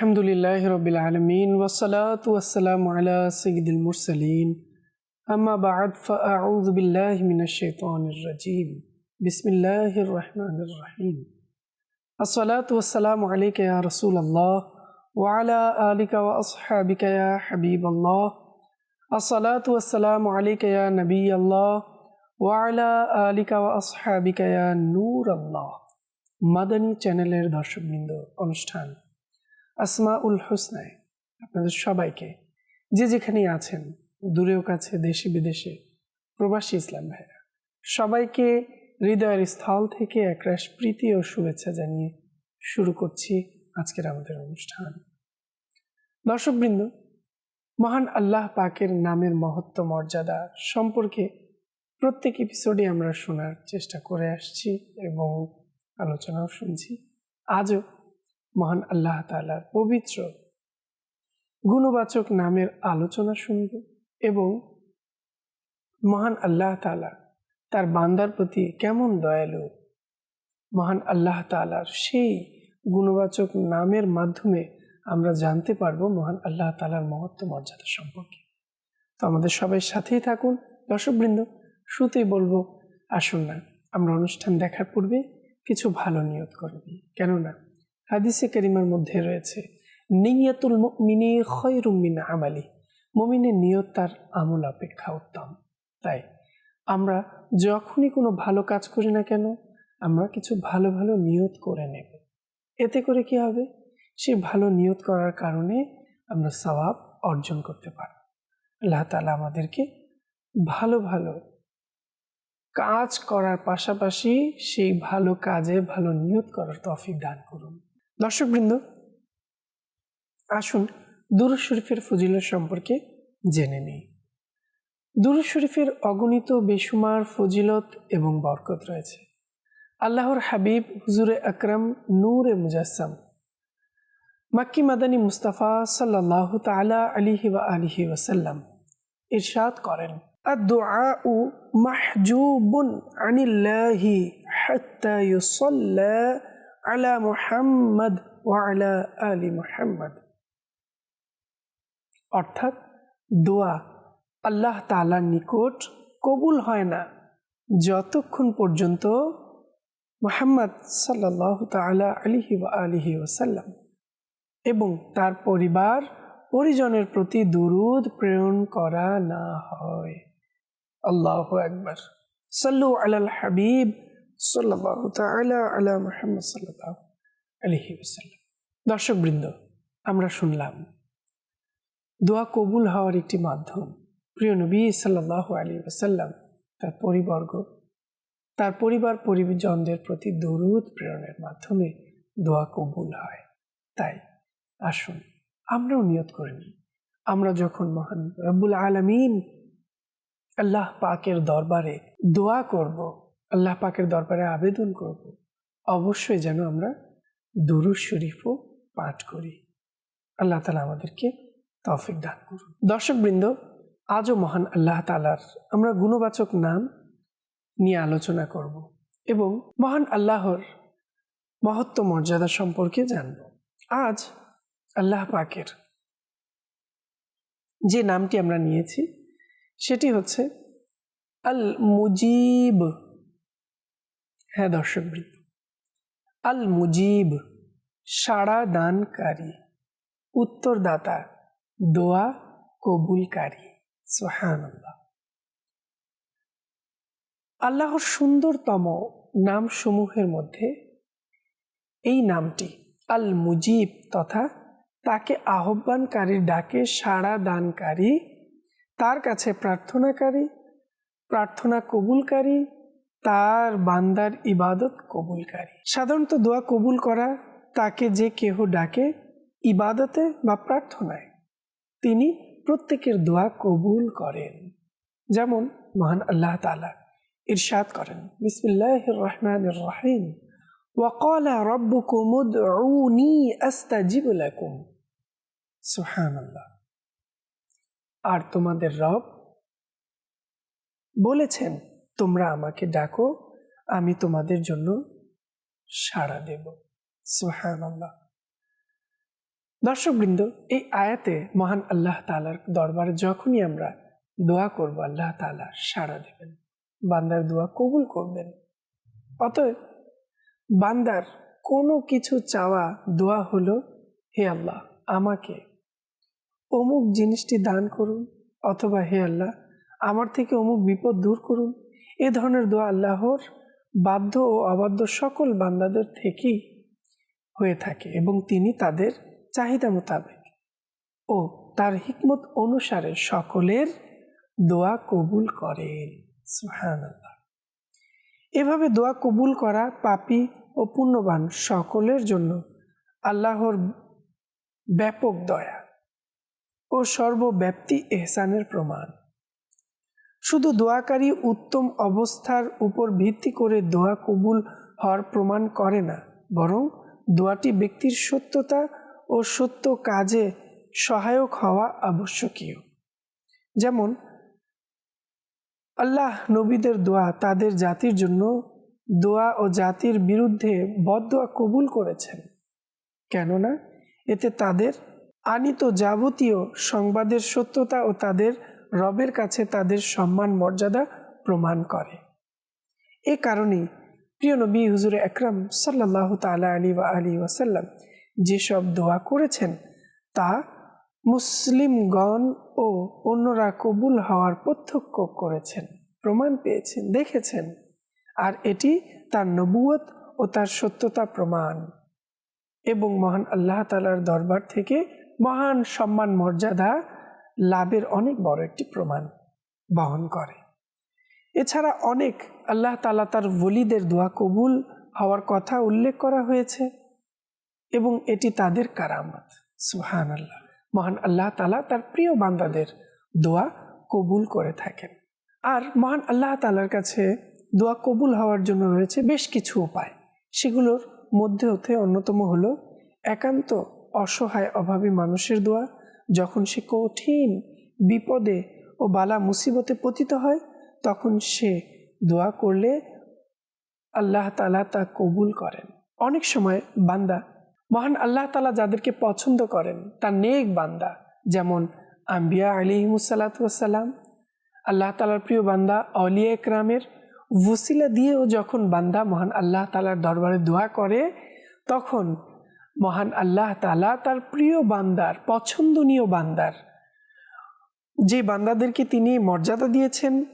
الحمد لله رب العالمين والصلاة والسلام على سيد المرسلين أما بعد فأعوذ بالله من الشيطان الرجيم بسم الله الرحمن الرحيم الصلاة والسلام عليك يا رسول الله وعلى آلك وأصحابك يا حبيب الله الصلاة والسلام عليك يا نبي الله وعلى آلك وأصحابك يا نور الله মাদানী চ্যানেলের দর্শকবৃন্দ অনুষ্ঠান আসমা উল হোসনায় আপনাদের সবাইকে, যে যেখানেই আছেন, দূরেও কাছে, দেশে বিদেশে, প্রবাসী ইসলাম ভাইরা সবাইকে হৃদয়ের স্থল থেকে একরাশ প্রীতি ও শুভেচ্ছা জানিয়ে শুরু করছি আজকের আমাদের অনুষ্ঠান। দর্শকবৃন্দ, মহান আল্লাহ পাকের নামের মহত্ব মর্যাদা সম্পর্কে প্রত্যেক এপিসোডে আমরা শোনার চেষ্টা করে আসছি এবং আলোচনাও শুনছি। আজও মহান আল্লাহ তালার পবিত্র গুণবাচক নামের আলোচনা শুনব এবং মহান আল্লাহ তালা তার বান্দার প্রতি কেমন দয়ালু? মহান আল্লাহ তালার সেই গুণবাচক নামের মাধ্যমে আমরা জানতে পারব মহান আল্লাহ তালার মহত্ব মর্যাদা সম্পর্কে। তো আমাদের সবাই সাথেই থাকুন। দর্শকবৃন্দ শুতেই বলব, আসুন না, আমরা অনুষ্ঠান দেখার পূর্বে কিছু ভালো নিয়ত করবি। কেননা হাদিসে করিমার মধ্যে রয়েছে, নিয়তুল মিনি খয়রুমিন আমালি। মমিনের নিয়ত তার আমল অপেক্ষা উত্তম। তাই আমরা যখনই কোনো ভালো কাজ করি না কেন, আমরা কিছু ভালো ভালো নিয়ত করে নেব। এতে করে কি হবে? সে ভালো নিয়ত করার কারণে আমরা সবাব অর্জন করতে পারব। আল্লাহ তালা আমাদেরকে ভালো ভালো কাজ করার পাশাপাশি সেই ভালো কাজে ভালো নিয়ত করার তফিক দান করুন। দর্শকবৃন্দ আসুন দুরু শরীফের ফজিলত সম্পর্কে জেনে নিই দুরু শরীফের অগণিত বেসুমার ফজিলত এবং বরকত রয়েছে আল্লাহর হাবিব হুজুরে আকরম নূরে মুজাসম মাক্কি মাদানী মুস্তাফা সাল্লাহ তালা আলিহি ওয়া আলিহি ওয়াসাল্লাম ইরশাদ করেন الدعاء محجوب عن الله حتى يصلى আলা মোহাম্মদ ওয়া আলা আলি মোহাম্মদ। অর্থাৎ দোয়া আল্লাহ তালার নিকট কবুল হয় না যতক্ষণ পর্যন্ত মোহাম্মদ সাল্লাহ আলিহি ও আলিহি ওসাল্লাম এবং তার পরিবার পরিজনের প্রতি দুরুদ প্রেরণ করা না হয়। আল্লাহ একবার সাল্লু আলাল হাবিব সাল্লাহ তালা আলা মোহাম্মদ সাল্লাহ আলহি ওসাল্লাম দর্শকবৃন্দ, আমরা শুনলাম, দোয়া কবুল হওয়ার একটি মাধ্যম। প্রিয় নবী সাল্লাহ আলী ওসাল্লাম তার পরিবর্গ, তার পরিবার পরিজনদের প্রতি দরুদ প্রেরণের মাধ্যমে দোয়া কবুল হয়। তাই আসুন, আমরাও নিয়ত করে নিই। আমরা যখন মহান রব্বুল আলমিন আল্লাহ পাকের দরবারে দোয়া করব আল্লাহ পাকের দরবারে আবেদন করব। অবশ্যই যেন আমরা দুরুদ শরীফও পাঠ করি। আল্লাহ তালা আমাদেরকে তফিক দান করুন। দর্শকবৃন্দ, আজও মহান আল্লাহ তালার আমরা গুণবাচক নাম নিয়ে আলোচনা করব এবং মহান আল্লাহর মহত্ব মর্যাদা সম্পর্কে জানব। আজ আল্লাহ পাকের যে নামটি আমরা নিয়েছি, সেটি হচ্ছে আল মুজিব হ্যাঁ দর্শকবৃন্দ আল মুজিব সাড়া দানকারী উত্তরদাতা, দোয়া কবুলকারী সোহান আল্লাহর সুন্দরতম নামসমূহের মধ্যে এই নামটি আল মুজিব তথা তাকে আহ্বানকারীর ডাকে সাড়া দানকারী তার কাছে প্রার্থনাকারী, প্রার্থনা কবুলকারী তার বান্দার ইবাদত কবুলকারী সাধারণত দোয়া কবুল করা তাকে যে কেহ ডাকে ইবাদতে বা প্রার্থনায় তিনি প্রত্যেকের দোয়া কবুল করেন যেমন মহান আল্লাহ তালা ইরশাদ করেন বিসমিল্লাহ রহমান রহিম وقال ربكم ادعوني استجب لكم سبحان الله আর তোমাদের রব বলেছেন তোমরা আমাকে ডাকো, আমি তোমাদের জন্য সাড়া দেব। সুহান আল্লাহ দর্শকবৃন্দ, এই আয়াতে মহান আল্লাহ তালার দরবারে যখনই আমরা দোয়া করব, আল্লাহ তালা সাড়া দেবেন। বান্দার দোয়া কবুল করবেন। অতএব বান্দার কোনো কিছু চাওয়া, দোয়া হলো, হে আল্লাহ, আমাকে অমুক জিনিসটি দান করুন, অথবা হে আল্লাহ, আমার থেকে অমুক বিপদ দূর করুন এ ধরনের দোয়া আল্লাহর বাধ্য ও অবাধ্য সকল বান্দাদের থেকেই হয়ে থাকে এবং তিনি তাদের চাহিদা মোতাবেক ও তার হিকমত অনুসারে সকলের দোয়া কবুল করেন। এভাবে দোয়া কবুল করা পাপী ও পুণ্যবান সকলের জন্য আল্লাহর ব্যাপক দয়া ও সর্বব্যাপ্তি এহসানের প্রমাণ। শুধু দোয়াকারী উত্তম অবস্থার উপর ভিত্তি করে দোয়া কবুল হওয়ার প্রমাণ করে না, বরং দোয়াটি ব্যক্তির সত্যতা ও সত্য কাজে সহায়ক হওয়া আবশ্যকীয়। যেমন, আল্লাহ নবীদের দোয়া তাদের জাতির জন্য দোয়া ও জাতির বিরুদ্ধে বদোয়া কবুল করেছেন। কেননা, এতে তাদের আনিত যাবতীয় সংবাদের সত্যতা ও তাদের রবের কাছে তাদের সম্মান, মর্যাদা প্রমাণ করে। এ কারণেই প্রিয় নবী হুজুর একরাম সাল্লাহ তালা আলী বা আলী ওয়াসাল্লাম যেসব দোয়া করেছেন, তা মুসলিমগণ ও অন্যরা কবুল হওয়ার প্রত্যক্ষ করেছেন, প্রমাণ পেয়েছেন, দেখেছেন। আর এটি তার নবুয়ত ও তার সত্যতা প্রমাণ। এবং মহান আল্লাহ তালার দরবার থেকে মহান সম্মান, মর্যাদা লাভের অনেক বড় একটি প্রমাণ বহন করে। এছাড়া অনেক আল্লাহ তালা তার বলিদের দোয়া কবুল হওয়ার কথা উল্লেখ করা হয়েছে এবং এটি তাদের কারামত। সুহান আল্লাহ মহান আল্লাহ তালা তার প্রিয় বান্দাদের দোয়া কবুল করে থাকেন। আর মহান আল্লাহ তালার কাছে দোয়া কবুল হওয়ার জন্য রয়েছে বেশ কিছু উপায়। সেগুলোর মধ্যে হতে অন্যতম হলো একান্ত অসহায় অভাবী মানুষের দোয়া যখন সে কঠিন বিপদে ও বালা মুসিবতে পতিত হয়, তখন সে দোয়া করলে আল্লাহ তালা তা কবুল করেন। অনেক সময় বান্দা, মহান আল্লাহ তালা যাদেরকে পছন্দ করেন, তার নেক বান্দা, যেমন আম্বিয়া আলিহিমুসাল্লাতাম আল্লাহ তালার প্রিয় বান্দা অলিয়া একরামের ওসিলা দিয়েও যখন বান্দা মহান আল্লাহ তালার দরবারে দোয়া করে, তখন মহান আল্লাহ তালা তার প্রিয় বান্দার, পছন্দনীয় বান্দার। যে বান্দাদেরকে তিনি মর্যাদা দিয়েছেন,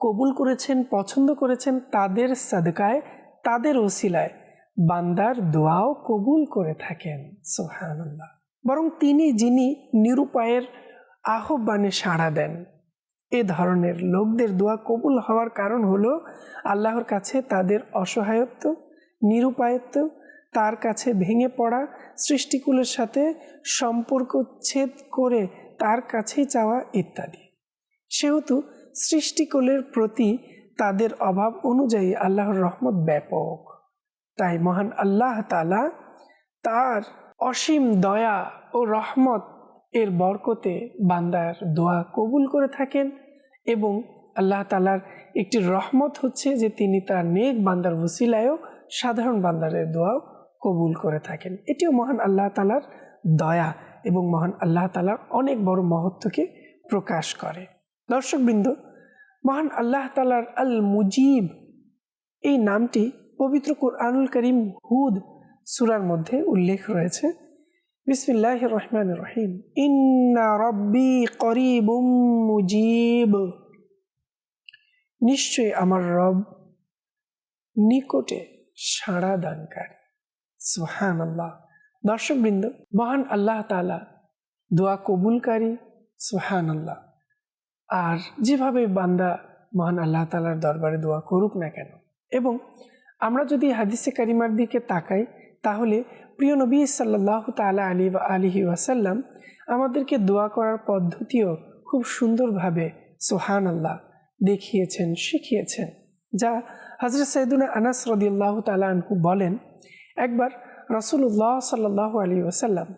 কবুল করেছেন, পছন্দ করেছেন, তাদের সাদকায়, তাদের ওসিলায় বান্দার দোয়াও কবুল করে থাকেন। সোহানুল্লাহ বরং তিনি যিনি নিরুপায়ের আহ্বানে সাড়া দেন, এ ধরনের লোকদের দোয়া কবুল হওয়ার কারণ হলো আল্লাহর কাছে তাদের অসহায়ত্ব, নিরুপায়ত্ব তার কাছে ভেঙে পড়া সৃষ্টিকুলের সাথে সম্পর্ক ছেদ করে তার কাছেই চাওয়া ইত্যাদি। সেহেতু সৃষ্টিকুলের প্রতি তাদের অভাব অনুযায়ী আল্লাহর রহমত ব্যাপক। তাই মহান আল্লাহ তালা তার অসীম দয়া ও রহমত এর বরকতে বান্দার দোয়া কবুল করে থাকেন এবং আল্লাহ তালার একটি রহমত হচ্ছে যে তিনি তার নেক বান্দার ওসিলায়ও সাধারণ বান্দারের দোয়াও কবুল করে থাকেন। এটিও মহান আল্লাহ তালার দয়া এবং মহান আল্লাহ তালার অনেক বড় মহত্বকে প্রকাশ করে। দর্শকবৃন্দ, মহান আল্লাহ তালার আল মুজিব এই নামটি পবিত্র কোরআনুল করিম হুদ সুরার মধ্যে উল্লেখ রয়েছে। বিসমিল্লাহ রহমান রহিম। ইন্না রব্বি করিবুম মুজিব। নিশ্চয় আমার রব নিকটে সাড়া দানকারী। সুহান আল্লাহ দর্শকবৃন্দ, মহান আল্লাহ তালা দোয়া কবুলকারী সুহান আল্লাহ আর যেভাবে বান্দা মহান আল্লাহ তালার দরবারে দোয়া করুক না কেন, এবং আমরা যদি হাদিসে কারিমার দিকে তাকাই, তাহলে প্রিয় নবী সাল্লাহ তালা আলী বা আলিহি ওয়াসাল্লাম আমাদেরকে দোয়া করার পদ্ধতিও খুব সুন্দরভাবে সোহান আল্লাহ দেখিয়েছেন, শিখিয়েছেন। যা হজরত সৈদুল আনাস রদিয়াল্লাহ তালু বলেন একবার রসুল্লাহ সাল্লাহ আলী ওসাল্লাম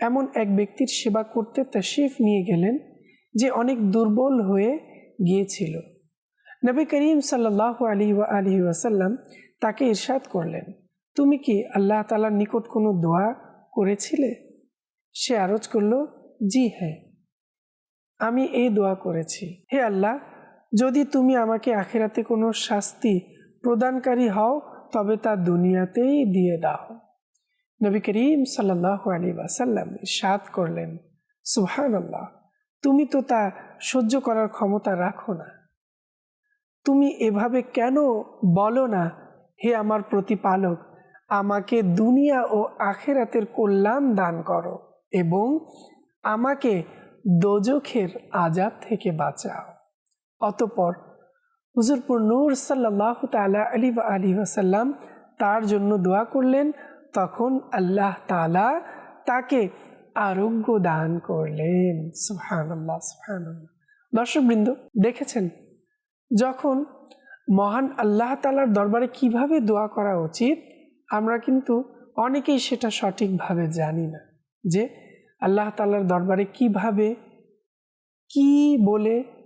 এমন এক ব্যক্তির সেবা করতে তশিফ নিয়ে গেলেন যে অনেক দুর্বল হয়ে গিয়েছিল। নবী করিম সাল্লাহ আলী আলী ওয়াসাল্লাম তাকে ইরশাদ করলেন, তুমি কি আল্লাহ তালার নিকট কোনো দোয়া করেছিলে? সে আরজ করল, জি হ্যাঁ আমি এই দোয়া করেছি। হে আল্লাহ, যদি তুমি আমাকে আখেরাতে কোনো শাস্তি প্রদানকারী হও তবে তা দুনিয়াতেই দিয়ে দাও। নবী করিম সাল্লাহ আলী ওয়াসাল্লাম সাদ করলেন সুহান আল্লাহ তুমি তো তা সহ্য করার ক্ষমতা রাখো না। তুমি এভাবে কেন বলো না, হে আমার প্রতিপালক, আমাকে দুনিয়া ও আখেরাতের কল্যাণ দান করো এবং আমাকে দোজখের আজাদ থেকে বাঁচাও। অতপর হুজুরপুর নূর সাল্লাহ তালা আলী বা আলী ওসাল্লাম তার জন্য দোয়া করলেন, তখন আল্লাহ তালা তাকে আরোগ্য দান করলেন। সুহান আল্লাহ সুহান আল্লাহ দর্শকবৃন্দ, দেখেছেন? যখন মহান আল্লাহ তালার দরবারে কীভাবে দোয়া করা উচিত, আমরা কিন্তু অনেকেই সেটা সঠিকভাবে জানি না। যে আল্লাহ তালার দরবারে কীভাবে, কি বলে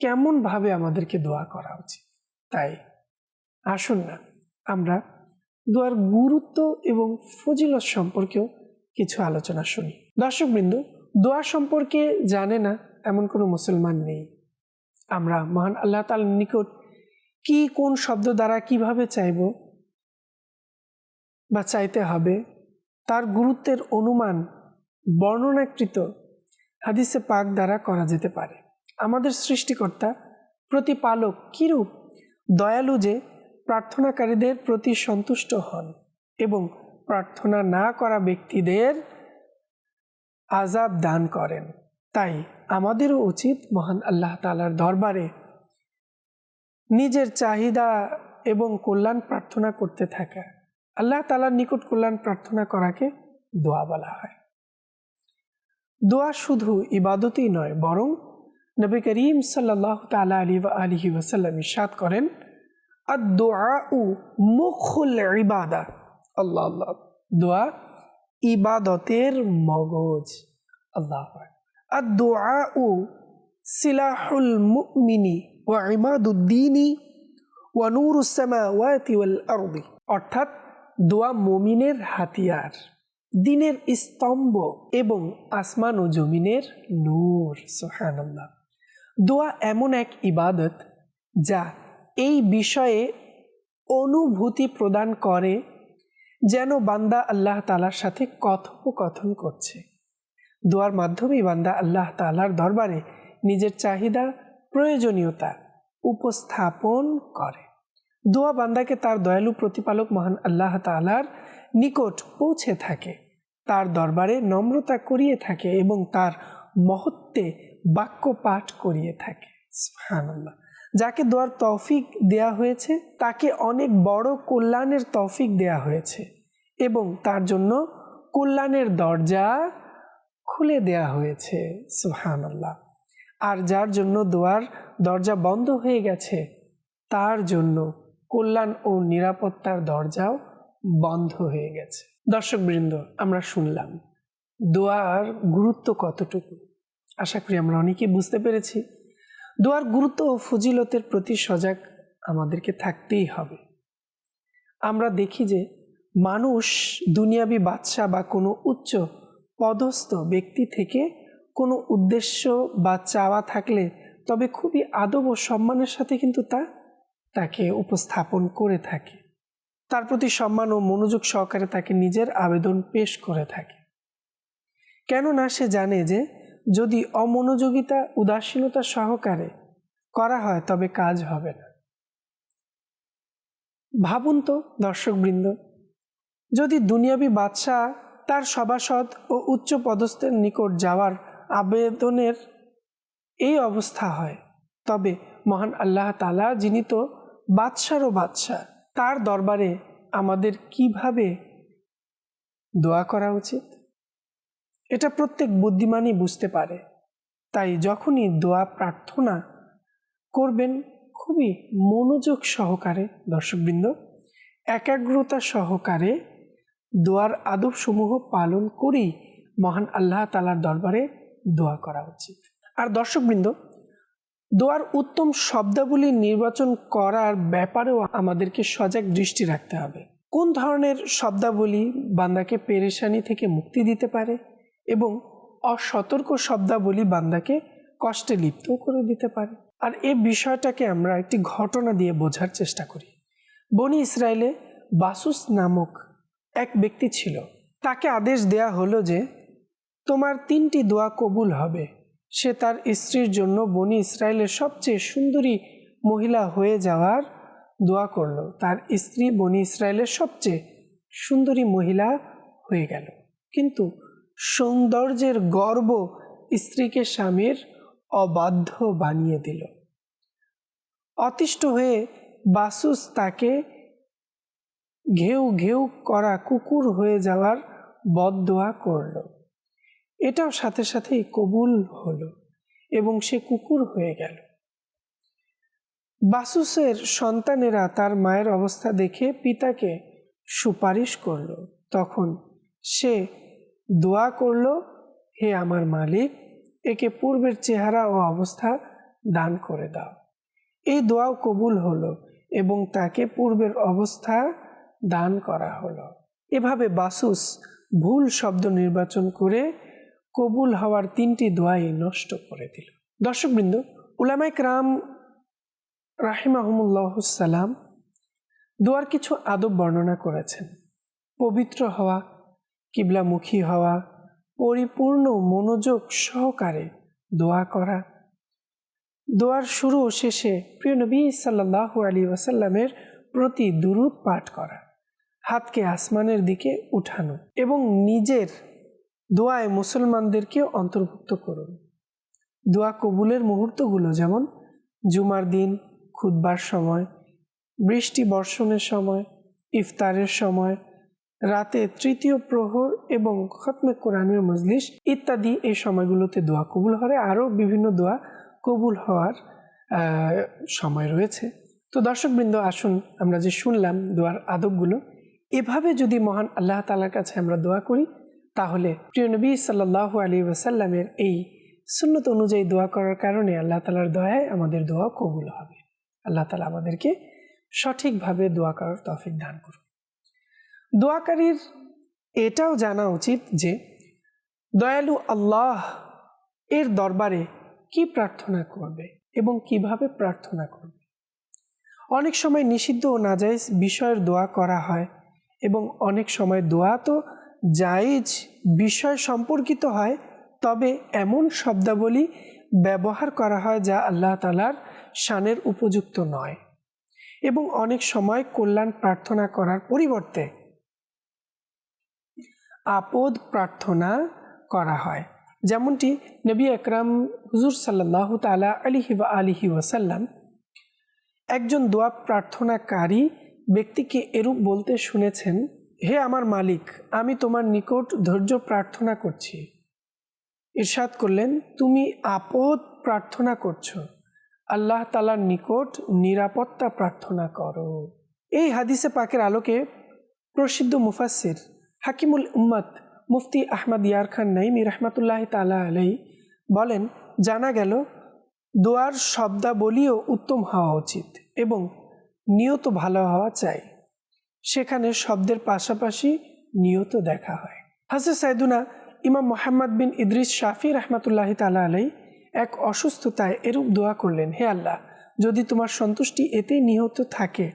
কেমনভাবে আমাদেরকে দোয়া করা উচিত? তাই আসুন না, আমরা দোয়ার গুরুত্ব এবং ফজিলত সম্পর্কেও কিছু আলোচনা শুনি। দর্শকবৃন্দ, দোয়া সম্পর্কে জানে না এমন কোনো মুসলমান নেই। আমরা মহান আল্লাহ তালার নিকট কি, কোন শব্দ দ্বারা কীভাবে চাইব বা চাইতে হবে, তার গুরুত্বের অনুমান বর্ণনাকৃত হাদিসে পাক দ্বারা করা যেতে পারে। আমাদের সৃষ্টিকর্তা, প্রতিপালক কিরূপ, দয়ালু যে প্রার্থনাকারীদের প্রতি সন্তুষ্ট হন এবং প্রার্থনা না করা ব্যক্তিদের আজাব দান করেন। তাই আমাদেরও উচিত মহান আল্লাহ তালার দরবারে নিজের চাহিদা এবং কল্যাণ প্রার্থনা করতে থাকা। আল্লাহ তালার নিকট কল্যাণ প্রার্থনা করাকে দোয়া বলা হয়। দোয়া শুধু ইবাদতই নয়, বরং নবী করিম সাল্লাহ তালা আলী আলহি ওসাল্লাম ইসাদ করেন আদোয়াউ মুখুল ইবাদা। আল্লাহ আল্লাহ। দোয়া ইবাদতের মগজ। আল্লাহ আদোয়াউ সিলাহুল মুমিনি ওয়া ইমাদুদ্দিনী ওয়া নুরুসামাওয়াতি অর্থাৎ দোয়া মমিনের হাতিয়ার, দিনের স্তম্ভ এবং আসমান ও জমিনের নূর। সোহানাল্লাহ দোয়া এমন এক ইবাদত যা এই বিষয়ে অনুভূতি প্রদান করে যেন বান্দা আল্লাহ তালার সাথে কথোপকথন করছে। দোয়ার মাধ্যমেই বান্দা আল্লাহ তালার দরবারে নিজের চাহিদা, প্রয়োজনীয়তা উপস্থাপন করে। দোয়া বান্দাকে তার দয়ালু প্রতিপালক মহান আল্লাহ তালার নিকট পৌঁছে থাকে, তার দরবারে নম্রতা করিয়ে থাকে এবং তার মহত্বে বাক্য পাঠ করিয়ে থাকে, সুবহানাল্লাহ। যাকে দোয়ার তৌফিক দেয়া হয়েছে, তাকে অনেক বড় কল্যাণের তৌফিক দেয়া হয়েছে এবং তার জন্য কল্যাণের দরজা খুলে দেয়া হয়েছে, সুবহানাল্লাহ। আর যার জন্য দোয়ার দরজা বন্ধ হয়ে গেছে, তার জন্য কল্যাণ ও নিরাপত্তার দরজাও বন্ধ হয়ে গেছে। দর্শকবৃন্দ, আমরা শুনলাম, দোয়ার গুরুত্ব কতটুকু? আশা করি আমরা অনেকেই বুঝতে পেরেছি। দোয়ার গুরুত্ব ও ফজিলতের প্রতি সজাগ আমাদেরকে থাকতেই হবে। আমরা দেখি যে মানুষ দুনিয়াবি বাদশা বা কোনো উচ্চ পদস্থ ব্যক্তি থেকে কোনো উদ্দেশ্য বা চাওয়া থাকলে তবে খুবই আদব ও সম্মানের সাথে কিন্তু তা তাকে উপস্থাপন করে থাকে। তার প্রতি সম্মান ও মনোযোগ সহকারে তাকে নিজের আবেদন পেশ করে থাকে। কেননা সে জানে যে যদি অমনোযোগিতা, উদাসীনতা সহকারে করা হয়, তবে কাজ হবে না। ভাবুন তো, দর্শকবৃন্দ, যদি দুনিয়াবি বাদশাহ তার সভাসদ ও উচ্চ পদস্থের নিকট যাওয়ার আবেদনের এই অবস্থা হয়, তবে মহান আল্লাহ তালা যিনি তো বাদশারও বাদশাহ, তার দরবারে আমাদের কীভাবে দোয়া করা উচিত? এটা প্রত্যেক বুদ্ধিমানই বুঝতে পারে। তাই যখনই দোয়া প্রার্থনা করবেন, খুবই মনোযোগ সহকারে দর্শকবৃন্দ, একাগ্রতা সহকারে দোয়ার আদবসমূহ পালন করেই মহান আল্লাহ তালার দরবারে দোয়া করা উচিত। আর দর্শকবৃন্দ, দোয়ার উত্তম শব্দাবলী নির্বাচন করার ব্যাপারেও আমাদেরকে সজাগ দৃষ্টি রাখতে হবে। কোন ধরনের শব্দাবলী বান্দাকে পেরেশানি থেকে মুক্তি দিতে পারে? এবং অসতর্ক শব্দাবলী বান্দাকে কষ্টে লিপ্ত করে দিতে পারে। আর এ বিষয়টাকে আমরা একটি ঘটনা দিয়ে বোঝার চেষ্টা করি। বনি ইসরায়েলে বাসুস নামক এক ব্যক্তি ছিল। তাকে আদেশ দেয়া হলো যে, তোমার তিনটি দোয়া কবুল হবে। সে তার স্ত্রীর জন্য বনি ইসরায়েলের সবচেয়ে সুন্দরী মহিলা হয়ে যাওয়ার দোয়া করল। তার স্ত্রী বনি ইসরায়েলের সবচেয়ে সুন্দরী মহিলা হয়ে গেল। কিন্তু সৌন্দর্যের গর্ব স্ত্রীকে স্বামীর অবাধ্য বানিয়ে দিল। অতিষ্ঠ হয়ে বাসুস তাকে ঘেউ ঘেউ করা কুকুর হয়ে যাওয়ার বদদোয়া করল। এটাও সাথে সাথেই কবুল হলো এবং সে কুকুর হয়ে গেল। বাসুসের সন্তানেরা তার মায়ের অবস্থা দেখে পিতাকে সুপারিশ করল। তখন সে দোয়া করল, হে আমার মালিক, একে পূর্বের চেহারা ও অবস্থা দান করে দাও। এই দোয়াও কবুল হলো এবং তাকে পূর্বের অবস্থা দান করা হলো। এভাবে বাসুস ভুল শব্দ নির্বাচন করে কবুল হওয়ার তিনটি দোয়াই নষ্ট করে দিল। দর্শকবৃন্দ উলামাইক রাম রাহিমাহমুল্লাহসাল্লাম দোয়ার কিছু আদব বর্ণনা করেছেন। পবিত্র হওয়া কিবলামুখী হওয়া, পরিপূর্ণ মনোযোগ সহকারে দোয়া করা। দোয়ার শুরু ও শেষে প্রিয় নবী সাল্লাহ আলী ওয়াসাল্লামের প্রতি দুরুদ পাঠ করা, হাতকে আসমানের দিকে উঠানো এবং নিজের দোয়ায় মুসলমানদেরকে অন্তর্ভুক্ত করুন। দোয়া কবুলের মুহূর্তগুলো যেমন জুমার দিন খুদবার সময়, বৃষ্টি বর্ষণের সময়, ইফতারের সময় রাতে তৃতীয় প্রহর এবং খতমে কোরআনের মজলিস ইত্যাদি এই সময়গুলোতে দোয়া কবুল হয়। আরও বিভিন্ন দোয়া কবুল হওয়ার সময় রয়েছে। তো দর্শকবৃন্দ, আসুন আমরা যে শুনলাম দোয়ার আদবগুলো, এভাবে যদি মহান আল্লাহ তালার কাছে আমরা দোয়া করি, তাহলে প্রিয় নবী সাল্লাহ আলী ওয়াসাল্লামের এই সুন্নত অনুযায়ী দোয়া করার কারণে আল্লাহ তালার দয়ায় আমাদের দোয়া কবুল হবে। আল্লাহ তালা আমাদেরকে সঠিকভাবে দোয়া করার তফিক দান করুন। দোয়াকারীর এটাও জানা উচিত যে, দয়ালু আল্লাহ এর দরবারে কি প্রার্থনা করবে এবং কীভাবে প্রার্থনা করবে? অনেক সময় নিষিদ্ধ ও নাজাইজ বিষয়ের দোয়া করা হয় এবং অনেক সময় দোয়া তো জায়েজ বিষয় সম্পর্কিত হয়, তবে এমন শব্দাবলী ব্যবহার করা হয় যা আল্লাহ তালার শানের উপযুক্ত নয়। এবং অনেক সময় কল্যাণ প্রার্থনা করার পরিবর্তে আপদ প্রার্থনা করা হয়। যেমনটি নবী আকরাম, হুজুর সাল্লাহ তালা আলিহি বা আলিহি ওয়াসাল্লাম একজন দোয়া প্রার্থনাকারী ব্যক্তিকে এরূপ বলতে শুনেছেন, হে আমার মালিক, আমি তোমার নিকট ধৈর্য প্রার্থনা করছি। ইরশাদ করলেন, তুমি আপদ প্রার্থনা করছ। আল্লাহ তালার নিকট নিরাপত্তা প্রার্থনা করো। এই হাদিসে পাকের আলোকে প্রসিদ্ধ মুফাসির হাকিমুল উম্মত মুফতি আহমদ ইয়ার খান নাইমি রহমতুল্লাহ তালা আলাই বলেন, জানা গেল, দোয়ার শব্দাবলীও উত্তম হওয়া উচিত এবং নিয়ত ভালো হওয়া চাই। সেখানে শব্দের পাশাপাশি নিয়ত দেখা হয়। হাজর সাইদুনা ইমাম মোহাম্মদ বিন ইদ্রিস শাফি রহমতুল্লাহ তালা আলাই এক অসুস্থতায় এরূপ দোয়া করলেন, হে আল্লাহ, যদি তোমার সন্তুষ্টি এতেই নিহত থাকে,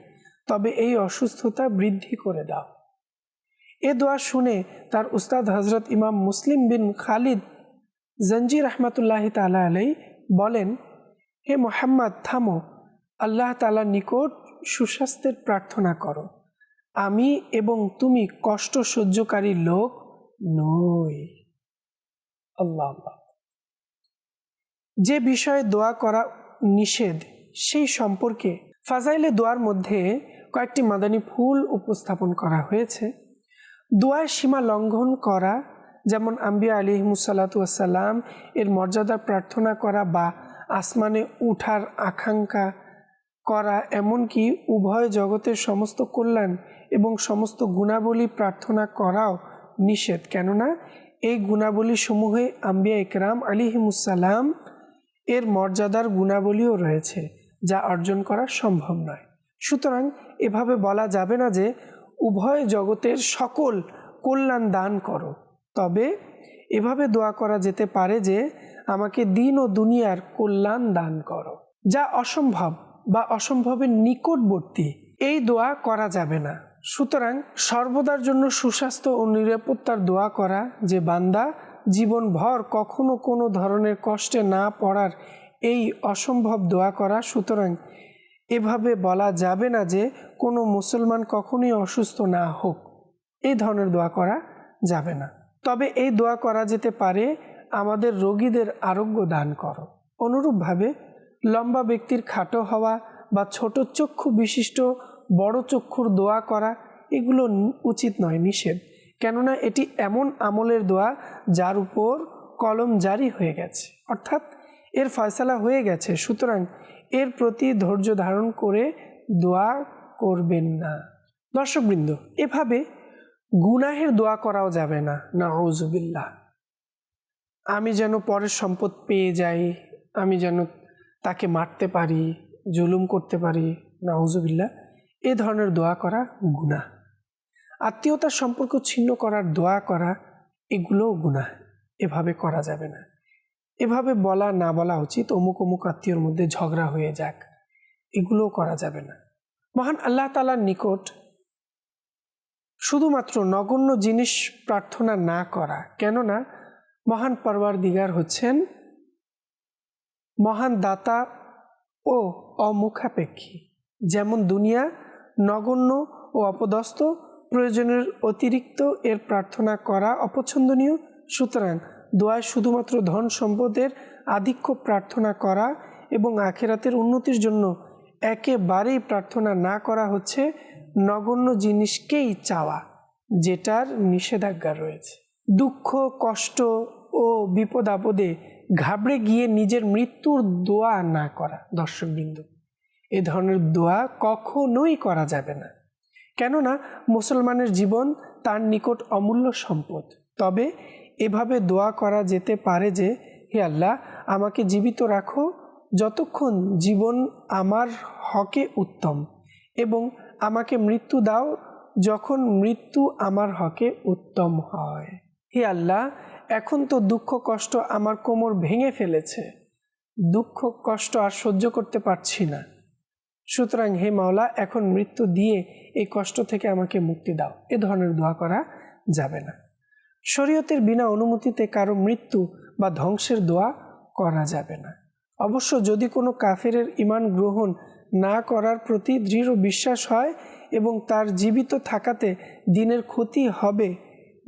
তবে এই অসুস্থতা বৃদ্ধি করে দাও। এ দোয়া শুনে তার উস্তাদ হজরত ইমাম মুসলিম বিন খালিদ জঞ্জি রহমতুল্লাহ তালা আলাই বলেন, হে মোহাম্মদ, থামো। আল্লাহ তালার নিকট সুস্বাস্থ্যের প্রার্থনা করো। আমি এবং তুমি কষ্ট সহ্যকারী লোক নই। আল্লাহ আল্লাহ যে বিষয়ে দোয়া করা নিষেধ, সেই সম্পর্কে ফাজাইলে দোয়ার মধ্যে কয়েকটি মাদানী ফুল উপস্থাপন করা হয়েছে। দোয়ার সীমা লঙ্ঘন করা, যেমন আম্বিয়া আলী মুসাল্লাতাম এর মর্যাদা প্রার্থনা করা বা আসমানে উঠার আকাঙ্ক্ষা করা, এমনকি উভয় জগতের সমস্ত কল্যাণ এবং সমস্ত গুণাবলী প্রার্থনা করাও নিষেধ। কেননা, এই গুণাবলী সমূহে আম্বিয়া ইকরাম আলিহিমুসাল্লাম এর মর্যাদার গুণাবলীও রয়েছে, যা অর্জন করা সম্ভব নয়। সুতরাং এভাবে বলা যাবে না যে উভয় জগতের সকল কল্যাণ দান করো। তবে এভাবে দোয়া করা যেতে পারে যে, আমাকে দিন ও দুনিয়ার কল্যাণ দান করো। যা অসম্ভব বা অসম্ভবের নিকটবর্তী, এই দোয়া করা যাবে না। সুতরাং সর্বদার জন্য সুস্বাস্থ্য ও নিরাপত্তার দোয়া করা যে বান্দা জীবনভর কখনো কোনো ধরনের কষ্টে না পড়ার এই অসম্ভব দোয়া করা, সুতরাং এভাবে বলা যাবে না যে কোনো মুসলমান কখনোই অসুস্থ না হোক, এই ধরনের দোয়া করা যাবে না। তবে এই দোয়া করা যেতে পারে, আমাদের রোগীদের আরোগ্য দান করো। অনুরূপভাবে, লম্বা ব্যক্তির খাটো হওয়া বা ছোট চক্ষু বিশিষ্ট বড় চক্ষুর দোয়া করা, এগুলো উচিত নয়, নিষেধ। কেননা এটি এমন আমলের দোয়া যার উপর কলম জারি হয়ে গেছে। অর্থাৎ, এর ফয়সালা হয়ে গেছে। সুতরাং, এর প্রতি ধৈর্য ধারণ করে দোয়া করবেন না। দর্শকবৃন্দ, এভাবে গুনাহের দোয়া করাও যাবে না। নাউজুবিল্লাহ। আমি যেন পরের সম্পদ পেয়ে যাই, আমি যেন তাকে মারতে পারি, জুলুম করতে পারি, নাউজুবিল্লাহ, এ ধরনের দোয়া করা গুনাহ। আত্মীয়তার সম্পর্ক ছিন্ন করার দোয়া করা, এগুলোও গুনাহ। এভাবে করা যাবে না। এভাবে বলা না বলা উচিত, অমুক অমুক আত্মীয়র মধ্যে ঝগড়া হয়ে যাক, এগুলোও করা যাবে না। মহান আল্লাহ তালার নিকট শুধুমাত্র নগণ্য জিনিস প্রার্থনা না করা, কেননা মহান পরবার দিগার হচ্ছেন মহান দাতা ও অমুখাপেক্ষী। যেমন দুনিয়া নগণ্য ও অপদস্থ, প্রয়োজনের অতিরিক্ত এর প্রার্থনা করা অপছন্দনীয়। সুতরাং দোয়ায় শুধুমাত্র ধন সম্পদের আধিক্য প্রার্থনা করা এবং আখেরাতের উন্নতির জন্য একেবারেই প্রার্থনা না করা হচ্ছে নগণ্য জিনিসকেই চাওয়া, যেটার নিষেধাজ্ঞা রয়েছে। দুঃখ, কষ্ট ও বিপদ আপদে ঘাবড়ে গিয়ে নিজের মৃত্যুর দোয়া না করা, দর্শকবৃন্দ। এ ধরনের দোয়া কখনোই করা যাবে না। কেননা, মুসলমানের জীবন তার নিকট অমূল্য সম্পদ। তবে এভাবে দোয়া করা যেতে পারে যে, হে আল্লাহ, আমাকে জীবিত রাখো যতক্ষণ জীবন আমার হকে উত্তম এবং আমাকে মৃত্যু দাও, যখন মৃত্যু আমার হকে উত্তম হয়। হে আল্লাহ, এখন তো দুঃখ কষ্ট আমার কোমর ভেঙে ফেলেছে। দুঃখ কষ্ট আর সহ্য করতে পারছি না। সুতরাং হে মাওলা, এখন মৃত্যু দিয়ে এই কষ্ট থেকে আমাকে মুক্তি দাও। এ ধরনের দোয়া করা যাবে না। শরীয়তের বিনা অনুমতিতে কারও মৃত্যু বা ধ্বংসের দোয়া করা যাবে না। অবশ্য যদি কোনো কাফেরের ইমান গ্রহণ না করার প্রতি দৃঢ় বিশ্বাস হয় এবং তার জীবিত থাকাতে দিনের ক্ষতি হবে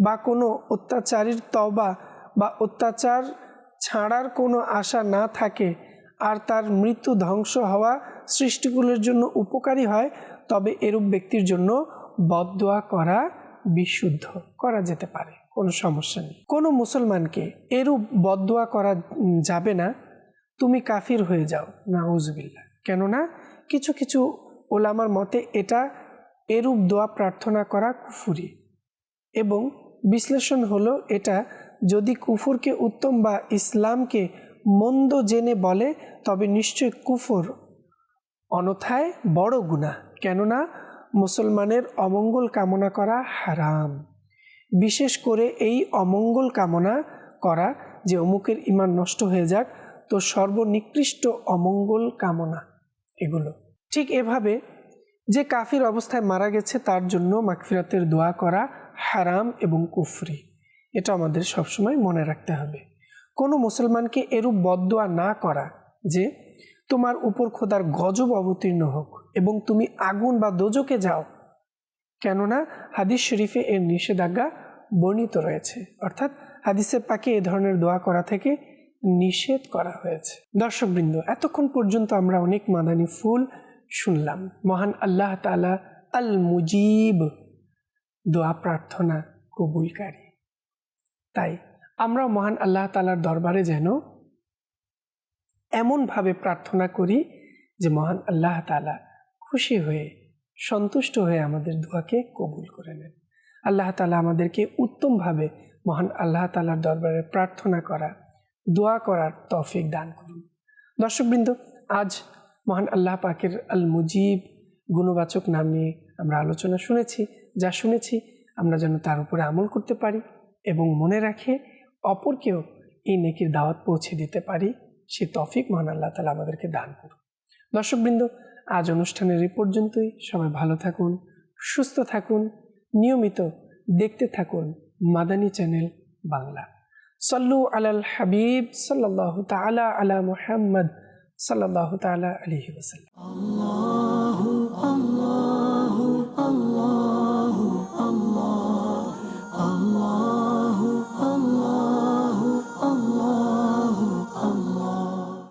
বা কোনো অত্যাচারীর তবা বা অত্যাচার ছাড়ার কোনো আশা না থাকে, আর তার মৃত্যু ধ্বংস হওয়া সৃষ্টিগুলোর জন্য উপকারী হয়, তবে এরূপ ব্যক্তির জন্য বদদোয়া করা বিশুদ্ধ করা যেতে পারে। কোনো সমস্যা নেই। কোনো মুসলমানকে এরূপ বদদোয়া করা যাবে না। তুমি কাফির হয়ে যাও নাউজবিল্লা কেননা কিছু কিছু ওলামার মতে এটা এরূপ দোয়া প্রার্থনা করা কুফুরি। এবং বিশ্লেষণ হলো এটা যদি কুফুরকে উত্তম বা ইসলামকে মন্দ জেনে বলে, তবে নিশ্চয় কুফর অনথায় বড় গুণা কেননা মুসলমানের অমঙ্গল কামনা করা হারাম। বিশেষ করে এই অমঙ্গল কামনা করা যে অমুকের ইমান নষ্ট হয়ে যাক তো সর্বনিকৃষ্ট অমঙ্গল কামনা এগুলো। ঠিক এভাবে যে কাফির অবস্থায় মারা গেছে তার জন্য মাকফিরাতের দোয়া করা হারাম এবং কুফরি। এটা আমাদের সবসময় মনে রাখতে হবে। কোনো মুসলমানকে এরূপ বদদোয়া না করা যে তোমার উপর খোদার গজব অবতীর্ণ হোক এবং তুমি আগুন বা দোজকে যাও। কেননা হাদিস শরীফে এর নিষেধাজ্ঞা বর্ণিত রয়েছে। অর্থাৎ হাদিসে পাকে এ ধরনের দোয়া করা থেকে নিষেধ করা হয়েছে। দর্শকবৃন্দ, এতক্ষণ পর্যন্ত আমরা অনেক মাদানী ফুল শুনলাম। মহান আল্লাহ তালা আল মুজিব দোয়া প্রার্থনা কবুলকারী। তাই আমরা মহান আল্লাহ তালার দরবারে যেন এমনভাবে প্রার্থনা করি যে মহান আল্লাহ তালা খুশি হয়ে, সন্তুষ্ট হয়ে আমাদের দোয়াকে কবুল করে নেন। আল্লাহ তালা আমাদেরকে উত্তমভাবে মহান আল্লাহ তালার দরবারে প্রার্থনা করা দোয়া করার তৌফিক দান করুন। দর্শকবৃন্দ, আজ মহান আল্লাহ পাকের আল মুজিব গুণবাচক নাম নিয়ে আমরা আলোচনা শুনেছি, যা শুনেছি আমরা যেন তার উপরে আমল করতে পারি এবং মনে রাখে অপরকেও এই নেকির দাওয়াত পৌঁছে দিতে পারি, সে তফিক মহান আল্লাহ তালা আমাদেরকে দান করুন। দর্শকবৃন্দ, আজ অনুষ্ঠানের এই পর্যন্তই। সবাই ভালো থাকুন, সুস্থ থাকুন, নিয়মিত দেখতে থাকুন মাদানী চ্যানেল বাংলা। সল্লু আলাল হাবিব সাল্লাহ তালা আলা মুহাম্মদ সাল্লাহ তালা আলহি ওসাল্লাম